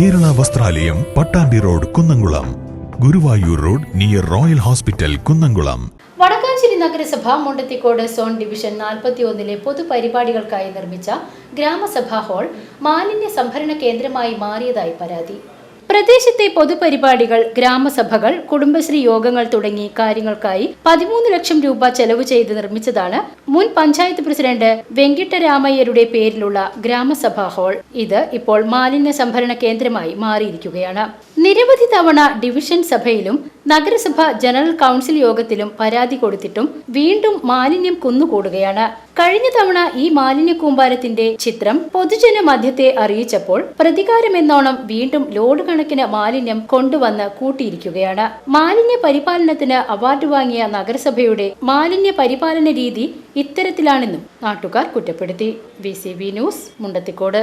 ദേവാലയം Pattambi road Kunnamkulam. Guruvayur road near royal hospital Kunnamkulam. Vadakkanchery നഗരസഭ Mundathikode zone division നാൽപ്പത്തിയൊന്നിലെ പൊതുപരിപാടികൾക്കായി നിർമ്മിച്ച ഗ്രാമസഭാ ഹാൾ മാലിന്യ സംഭരണ കേന്ദ്രമായി മാറിയതായി പരാതി. പ്രദേശത്തെ പൊതുപരിപാടികൾ ഗ്രാമസഭകൾ കുടുംബശ്രീ യോഗങ്ങൾ തുടങ്ങി കാര്യങ്ങൾക്കായി പതിമൂന്ന് ലക്ഷം രൂപ ചെലവ് ചെയ്ത് നിർമ്മിച്ചതാണ് മുൻ പഞ്ചായത്ത് പ്രസിഡന്റ് വെങ്കിട്ടരാമയ്യരുടെ പേരിലുള്ള ഗ്രാമസഭാ ഹാൾ. ഇത് ഇപ്പോൾ മാലിന്യ സംഭരണ കേന്ദ്രമായി മാറിയിരിക്കുകയാണ്. നിരവധി തവണ ഡിവിഷൻ സഭയിലും നഗരസഭ ജനറൽ കൗൺസിൽ യോഗത്തിലും പരാതി കൊടുത്തിട്ടും വീണ്ടും മാലിന്യം കുന്നുകൂടുകയാണ്. കഴിഞ്ഞ തവണ ഈ മാലിന്യ കൂമ്പാരത്തിന്റെ ചിത്രം പൊതുജന മധ്യത്തെ അറിയിച്ചപ്പോൾ പ്രതികാരമെന്നോണം വീണ്ടും ലോഡ് കണക്കിന് മാലിന്യം കൊണ്ടുവന്ന് കൂട്ടിയിരിക്കുകയാണ്. മാലിന്യ പരിപാലനത്തിന് അവാർഡ് വാങ്ങിയ നഗരസഭയുടെ മാലിന്യ പരിപാലന രീതി ഇത്തരത്തിലാണെന്നും നാട്ടുകാർ കുറ്റപ്പെടുത്തി. V news Mundathikode.